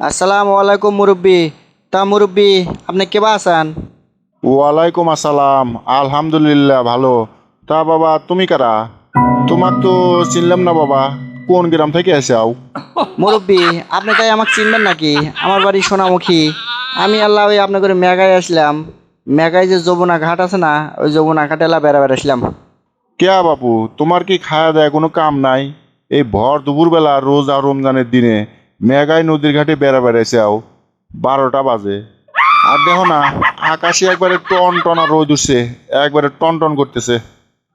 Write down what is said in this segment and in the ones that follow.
আসসালামু আলাইকুম মুরব্বী। তা মুরব্বী আপনি কেবা আছেন? ওয়ালাইকুম আসসালাম। আলহামদুলিল্লাহ ভালো। তা বাবা তুমি কারা? তোমার তো চিনলাম না বাবা। কোন গ্রাম থেকে এসাও? মুরব্বী আপনি তাই আমাকে চিনবেন নাকি? আমার বাড়ি সোনামুখী। আমি আল্লাহ ওই আপনার করে মেঘায় আসলাম। মেঘায় যে যমুনা ঘাট আছে না ওই যমুনা ঘাটে এলা বেড়া বেড়াছিলাম কেয়া বাপু তোমার কি খাওয়া দেয় কোনো কাম নাই? এই ভর দুপুরবেলা রোজ আর রমজানের দিনে মেঘাই নদীর ঘাটে বেড়া বেড়াইছে আও। বারোটা বাজে। আর দেখো না, আকাশে একবারে টন টনা রোদ উঠছে। একবারে টন টন করতেছে।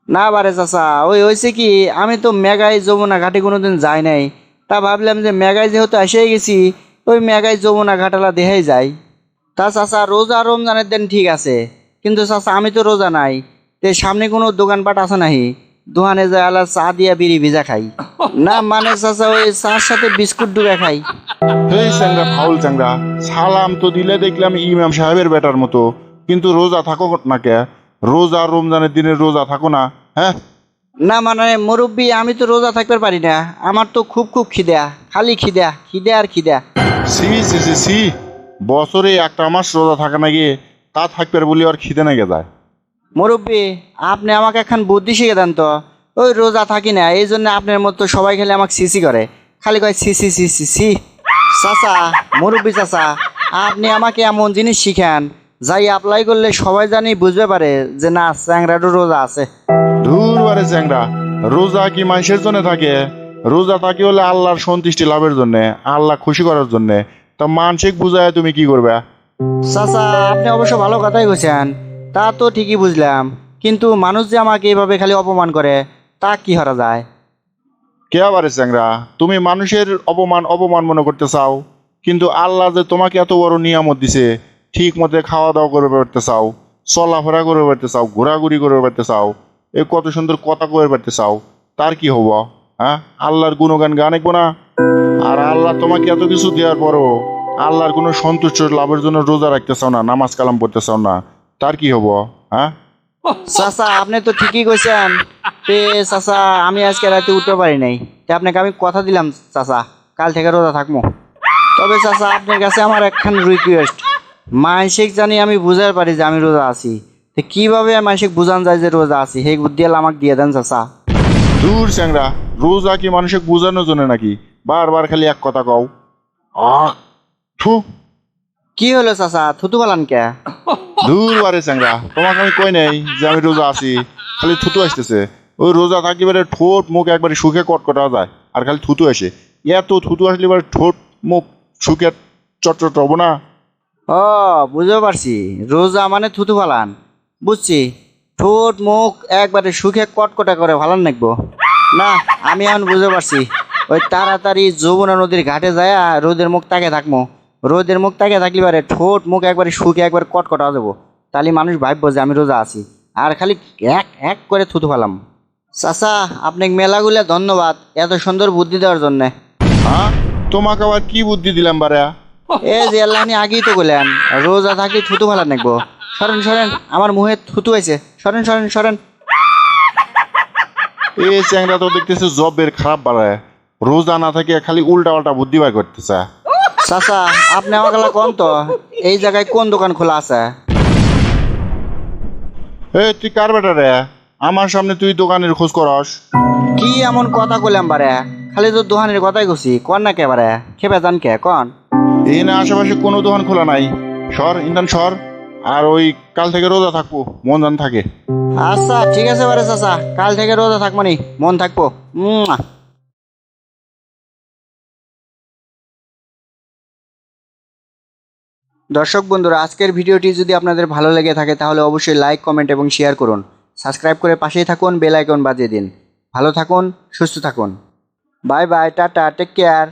না বারে চাচা, ওই হয়েছে কি, আমি তো মেঘায় যমুনা ঘাটে কোনোদিন যাই নাই। তা ভাবলাম যে মেঘায় যেহেতু এসেই গেছি, ওই মেঘায় যমুনা ঘাটালা দেখাই যাই। তা চাচা, রোজা রমজানের দিন ঠিক আছে। কিন্তু চাচা, আমি তো রোজা নাই। তে সামনে কোনো দোকানপাট আছে নাহি? দোকানে যায় আলা চা দিয়া বিড়ি ভিজা খাই। না মানে চাচা ওই চার সাথে বিস্কুট ডুবে খাই। হেই চ্যাংরা ফাউল চ্যাংরা সালাম তো দিলে দেখলাম ইমাম সাহেবের বেটার মতো কিন্তু রোজা থাকো না কে? রোজা রমজানের দিনে রোজা থাকো না হ্যাঁ? না মানে মুরব্বী আমি তো রোজা থাকতে পারি না। আমার তো খুব খুব খিদা খালি খিদা খিদা আর খিদা। সি সি সি সি বছরে একটা মাস রোজা থাকে না গিয়ে তা থাকবে বলি আর খিদে না গে যায়। মুরব্বী আপনি আমাকে এখন বুদ্ধি শিখে দেন তো। ওই রোজা থাকি না এই জন্য আপনার মতো সবাই খেলে আমাকে সিসি করে। খালি কয় সি সি সি সি সি। চাচা মুরব্বী চাচা আপনি আমাকে এমন জিনিস শিখান যাই অ্যাপ্লাই করলে সবাই জানি বুঝতে পারে যে না চ্যাংরাটু রোজা আছে। ধুর বারে চ্যাংরা রোজা কি মানুষের জন্য থাকে? রোজা থাকে হলে আল্লাহর সন্তুষ্টি লাভের জন্য আল্লাহ খুশি করার জন্য। তা মানসিক বুঝায় তুমি কি করবে? চাচা আপনি অবশ্য ভালো কথাই কইছেন তা তো ঠিকই বুঝলাম। কিন্তু মানুষ যে আমাকে এইভাবে খালি অপমান করে, তা কি হারা যায়? কে আবারে চ্যাংরা? তুমি মানুষের অপমান অপমান মনে করতে চাও, কিন্তু আল্লাহ যে তোমাকে এত বড় নিয়ামত দিছে ঠিক মতে খাওয়া দাওয়া করে বেড়াতে চাও, চলাফেরা করে বেড়াতে চাও, ঘোরাঘুরি করে বেড়াতে চাও, এ কত সুন্দর কথা করে বেড়াতে চাও, তার কি হব? হ্যাঁ? আল্লাহর গুণগান গান একবো না? আর আল্লাহ তোমাকে এত কিছু দেওয়ার পরও আল্লাহর কোনো সন্তুষ্ট লাভের জন্য রোজা রাখতে চাও না, নামাজ কালাম পড়তে চাও না তার কি হব হ্যাঁ? চাচা আপনি তো ঠিকই কইছেন। তে চাচা আমি আজকে রাতে উঠতে পারি নাই। তে আপনাকে আমি কথা দিলাম চাচা। কাল থেকে রোজা থাকব। তবে চাচা আপনার কাছে আমার একখান রিকোয়েস্ট মানসিক জানি আমি বুঝার পারি যে আমি রোজা আছি। তো কীভাবে মানসিক বুঝান যায় যে রোজা আছি? সেই বুদ্ধি এলা আমাকে দিয়ে দেন চাচা। দূর চ্যাংরা রোজা কি মানুষকে বোঝানোর জন্য নাকি? বারবার খালি এক কথা কও। আহ থু। কি হলো চাচা? থুতু পালান কে? দূর বারে চ্যাংরা, তোমাকে আমি কই নাই যে আমি রোজা আছি, খালি থুতু আসতেছে। ওই রোজা থাকি এবারে ঠোঁট মুখ একবারে শুকে কটকটা যায়, আর খালি থুতু আসে। এত থুতু আসলে এবার ঠোঁট মুখ শুকে চটচট হব না। ও, বুঝতে পারছি। রোজা মানে থুতু ফালান। বুঝছি। ঠোঁট মুখ একবারে সুখে কটকটা করে ফালান নাকবো। না, আমি এখন বুঝতে পারছি। ওই তাড়াতাড়ি যমুনা নদীর ঘাটে যায় রোদের মুখ তাকে থাকব রোদের মুখ তাকে থাকলে পারে ঠোঁট মুখ একবারে শুকে একবার কটকটা যাব। তাহলে মানুষ ভাববো যে আমি রোজা আছি। আর খালি এক এক করে থুতু ফালাম। চাচা আপনাকে মেলাগুলো ধন্যবাদ এত সুন্দর বুদ্ধি দেওয়ার জন্যে। হ্যাঁ? তোমাকে আবার কি বুদ্ধি দিলাম বারে এ যে আল্লাহ আগেই তো বললেন রোজা থাকলে থুতু ফেলা নাকবো। সরেন সরেন আমার মুহে থুতু হয়েছে। সরেন সরেন সরেন। এই চ্যাংরা তো দেখতেছে জবের খারাপ বাড়ায়। রোজা না থাকে খালি উল্টা পাল্টা বুদ্ধি বার করতেছে। চাচা আপনি গেলা কোন তো? এই জায়গায় কোন দোকান খোলা আছে? এ তুই কার বেটা রে? আমার সামনে তুই দোকানের খোঁজ করস। কি এমন কথা কইলাম বারে? খালি তো দোকানের কথাই কছি কোন না কে কেবারে খেপে যান কে কন? এই না আশেপাশে কোনো দোকান খোলা নাই। সর ইন্দান সর আর ওই কাল থেকে রোজা থাকব মন জান থাকে। আচ্ছা ঠিক আছে বারে চাচা কাল থেকে রোজা থাকব নি মন থাকব। উম দর্শক বন্ধুরা, আজকের ভিডিওটি যদি আপনাদের ভালো লেগে থাকে, তাহলে অবশ্যই লাইক কমেন্ট এবং শেয়ার করুন। সাবস্ক্রাইব করে পাশেই থাকুন বেল আইকন বাজিয়ে দিন। ভালো থাকুন, সুস্থ থাকুন। Bye bye tata take care